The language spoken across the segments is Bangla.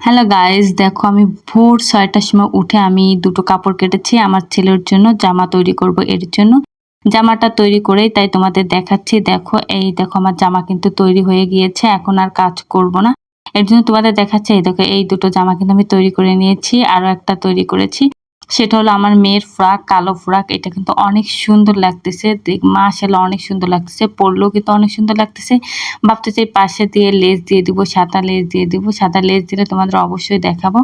হ্যালো গাইস দেখো, আমি ভোর ছয়টার সময় উঠে আমি দুটো কাপড় কেটেছি আমার ছেলের জন্য, জামা তৈরি করব এর জন্য। জামাটা তৈরি করেই তাই তোমাদের দেখাচ্ছি। দেখো, এই দেখো, আমার জামা কিন্তু তৈরি হয়ে গিয়েছে, এখন আর কাজ করব না। এর জন্য তোমাদের দেখাচ্ছে, এই দেখো, এই দুটো জামা কিন্তু আমি তৈরি করে নিয়েছি আরও একটা তৈরি করেছি। সেটা হলো আমার মেয়ের ফ্রাক, কালো ফ্রাক, এটা কিন্তু অনেক সুন্দর লাগতেছে। মা মাশাল্লাহ অনেক সুন্দর লাগতেছে। পরলেও কিন্তু অনেক সুন্দর লাগতেছে। ভাবতেছি পাশে দিয়ে লেস দিয়ে দিব, সাদা লেস দিয়ে দিব। সাদা লেস দিলে তোমাদের অবশ্যই দেখাবো।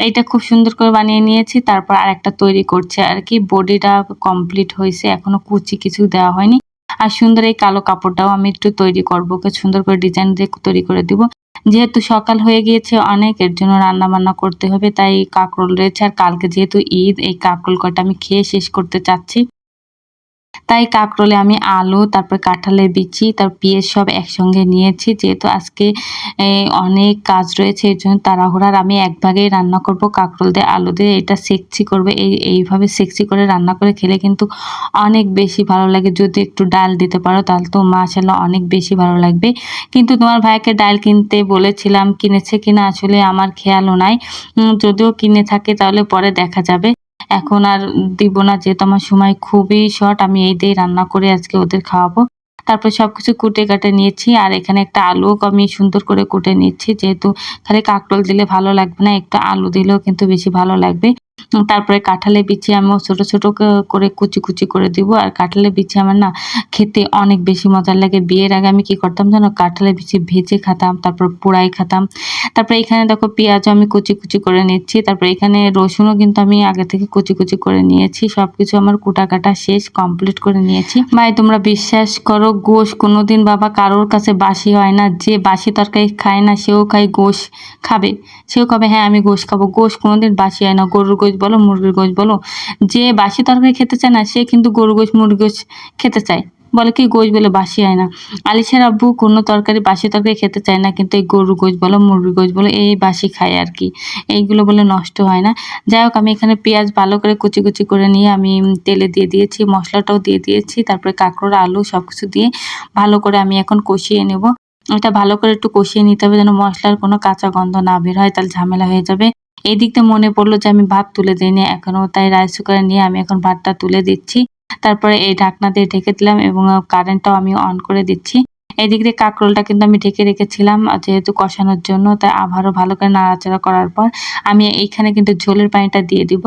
এইটা খুব সুন্দর করে বানিয়ে নিয়েছি। তারপর আর একটা তৈরি করছে আর কি। বডিটা কমপ্লিট হয়েছে। এখনও কুচি কিছু দেওয়া হয়নি। আর সুন্দর এই কালো কাপড়টাও আমি একটু তৈরি করব। সুন্দর করে ডিজাইন দিয়ে তৈরি করে দিব। যেহেতু সকাল হয়ে গিয়েছে অনেক, এর জন্য রান্না বান্না করতে হবে, তাই কাঁকরোল রয়েছে। আর কালকে যেহেতু ঈদ, এই কাঁকরোল কটা আমি খেয়ে শেষ করতে চাচ্ছি। তাই কাঁকরোলে আমি আলু, তারপর কাঁঠালের বিচি, তার পেঁয়াজ সব একসঙ্গে নিয়েছি। যেহেতু আজকে অনেক কাজ রয়েছে এই জন্য তাড়াহুড়ার আমি এক ভাগেই রান্না করব কাঁকরোল দিয়ে, আলু দিয়ে। এটা সেকচি করবে, এই, এইভাবে সেকচি করে রান্না করে খেলে কিন্তু অনেক বেশি ভালো লাগে। যদি একটু ডাল দিতে পারো, তাহলে তো মাশাল্লাহ অনেক বেশি ভালো লাগবে। কিন্তু তোমার ভাইকে ডাল কিনতে বলেছিলাম, কিনেছে কিনা আসলে আমার খেয়ালও নাই। যদিও কিনে থাকে, তাহলে পরে দেখা যাবে। এখন আর দিব না, যেহেতু আমার সময় খুবই শর্ট আমি এই দিয়ে রান্না করে আজকে ওদের খাওয়াবো। তারপর সব কিছু কুটে কাটে নিয়েছি, আর এখানে একটা আলুও আমি সুন্দর করে কুটে নিচ্ছি, যেহেতু খালি কাকটল দিলে ভালো লাগবে না, একটু আলু দিলেও কিন্তু বেশি ভালো লাগবে। তারপরে কাঁঠালে বিচি আমি ছোট ছোট করে কুচি কুচি করে দিব। আর কাঁঠালে বিচি আমার না খেতে অনেক বেশি মজার লাগে। বিয়ের আগে আমি কি করতাম জানো? কাঁঠালে বিচি ভেজে খাতাম, তারপর পোড়াই খাতাম। তারপরে এখানে দেখো পেঁয়াজও আমি কুচি কুচি করে নিচ্ছি। তারপরে এখানে রসুনও কিন্তু আমি আগে থেকে কুচি কুচি করে নিয়েছি। সব কিছু আমার কুটা কাটা শেষ কমপ্লিট করে নিয়েছি। ভাই, তোমরা বিশ্বাস করো, গোশ কোনোদিন বাবা কারোর কাছে বাসি হয় না। যে বাসি তরকারি খায় না, সেও খায় গোশ খাবে। সেও খাবে হ্যাঁ আমি গোশ খাব। গোশ কোনোদিন বাসি হয় না। গরুর গোশ বলো, মুরগির গোশ বলো, যে বাসি তরকারি খেতে চায় না, সে কিন্তু গরু গোশ মুরগি গোশ খেতে চায়। বলে কি গোশ বলে বাসি হয় না। আলিশার আব্বু কোনো তরকারি, বাসি তরকারি খেতে চায় না, কিন্তু এই গরু গোশ বলো মুরগি গোশ বলো, এই বাসি খায় আর কি। এইগুলো বলে নষ্ট হয় না। যাই হোক, আমি এখানে পেঁয়াজ ভালো করে কুচি কুচি করে নিয়ে আমি তেলে দিয়ে দিয়েছি, মশলাটাও দিয়ে দিয়েছি, তারপরে কাঁকড়োর আলু সব কিছু দিয়ে ভালো করে আমি এখন কষিয়ে নেব। এটা ভালো করে একটু কষিয়ে নিতে হবে যেন মশলার কোনো কাঁচা গন্ধ না বের হয়, তাহলে ঝামেলা হয়ে যাবে। এই দিকটা মনে পড়ল যে আমি ভাত তুলে দিইনি এখনও তাই রাইস কুকারে নিয়ে আমি এখন ভাতটা তুলে দিচ্ছি। তারপরে এই ঢাকনা দিয়ে ঢেকে দিলাম এবং কারেন্টটাও আমি অন করে দিচ্ছি। এই দিক দিয়ে কাঁকরোলটা কিন্তু আমি ঢেকে রেখেছিলাম যেহেতু কষানোর জন্য, তাই আবারও ভালো করে নাড়াচাড়া করার পর আমি এইখানে কিন্তু ঝোলের পানিটা দিয়ে দিব।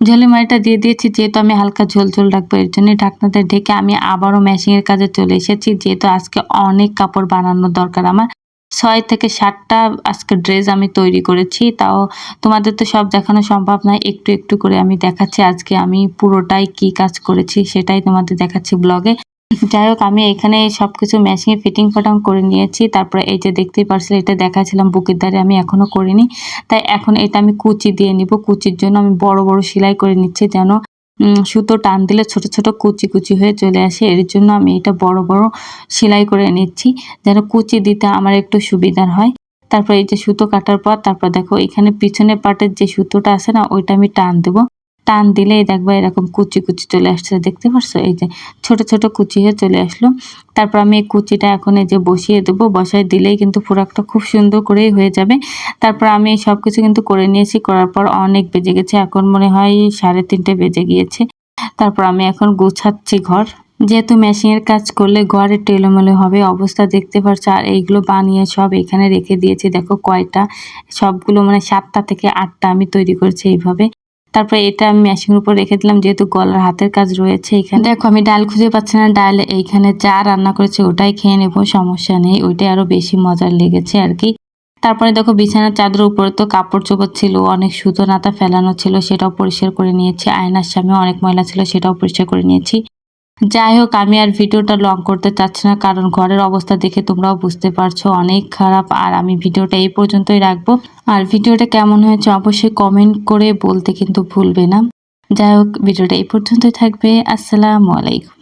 ঝোলের পানিটা দিয়ে দিয়েছি, যেহেতু আমি হালকা ঝোল ঝোল রাখব, এর জন্য ঢাকনাতে ঢেকে আমি আবারও ম্যাশিংয়ের কাজে চলে এসেছি, যেহেতু আজকে অনেক কাপড় বানানোর দরকার আমার। ছয় থেকে সাতটা আজকে ড্রেস আমি তৈরি করেছি। তাও তোমাদের তো সব দেখানো সম্ভব নয়, একটু একটু করে আমি দেখাচ্ছি। আজকে আমি পুরোটাই কি কাজ করেছি সেটাই তোমাদের দেখাচ্ছি ব্লগে যাই হোক, আমি এখানে সব কিছু মেশিনে ফিটিং ফাটাং করে নিয়েছি। তারপরে এই যে দেখতেই পারছিল এটা দেখাছিলাম বুকের দ্বারে, আমি এখনও করিনি। তাই এখন এটা আমি কুচি দিয়ে নিব। কুচির জন্য আমি বড় বড় সেলাই করে নিচ্ছি যেন সুতো টান দিলে ছোট ছোট কুচি কুচি হয়ে চলে আসে। এর জন্য আমি এটা বড় বড় সেলাই করে নিচ্ছি যেন কুচি দিতে আমার একটু সুবিধার হয়। তারপর এই যে সুতো কাটার পর, তারপর দেখো এখানে পিছনে পাটের যে সুতোটা আছে না, ওইটা আমি টান দেবো। টান দিলেই দেখব এরকম কুচি কুচি চলে আসছে। দেখতে পারছ? এই যে ছোট ছোট কুচি হয়ে চলে আসলো। তারপর আমি এই কুচিটা এখন এই যে বসিয়ে দেবো। বসায় দিলেই কিন্তু ফোরাকটা খুব সুন্দর করেই হয়ে যাবে। তারপর আমি এই সব কিছু কিন্তু করে নিয়েছি। করার পর অনেক বেজে গেছে। এখন মনে হয় সাড়ে তিনটে বেজে গিয়েছে। তারপর আমি এখন গুছাচ্ছি ঘর। যেহেতু মেশিনের কাজ করলে ঘরে টেলোমেলো হবে, অবস্থা দেখতে পাচ্ছ আর এইগুলো বানিয়ে সব এখানে রেখে দিয়েছি। দেখো কয়টা? সবগুলো মানে সাতটা থেকে আটটা আমি তৈরি করেছি এইভাবে। তারপরে এটা আমি মেশিনের উপর রেখে দিলাম, যেহেতু গলার হাতের কাজ রয়েছে এখানে। দেখো, আমি ডাল খুঁজে পাচ্ছি না, ডাল এইখানে যা রান্না করেছে ওটাই খেয়ে নেব, সমস্যা নেই, ওইটাই আরও বেশি মজার লেগেছে আর কি। তারপরে দেখো, বিছানার চাদর উপরে তো কাপড় চোপড় ছিল, অনেক সুতো নাতা ফেলানো ছিল, সেটাও পরিষ্কার করে নিয়েছি, আয়নার সামনে অনেক ময়লা ছিল, সেটাও পরিষ্কার করে নিয়েছি। যাই হোক, আমি আর ভিডিওটা লং করতে চাচ্ছি না, কারণ ঘরের অবস্থা দেখে তোমরাও বুঝতে পারছ অনেক খারাপ। আর আমি ভিডিওটা এই পর্যন্তই রাখব। আর ভিডিওটা কেমন হয়েছে অবশ্যই কমেন্ট করে বলতে কিন্তু ভুলবে না। যাই হোক, ভিডিওটা এই পর্যন্তই থাকবে। আসসালামু আলাইকুম।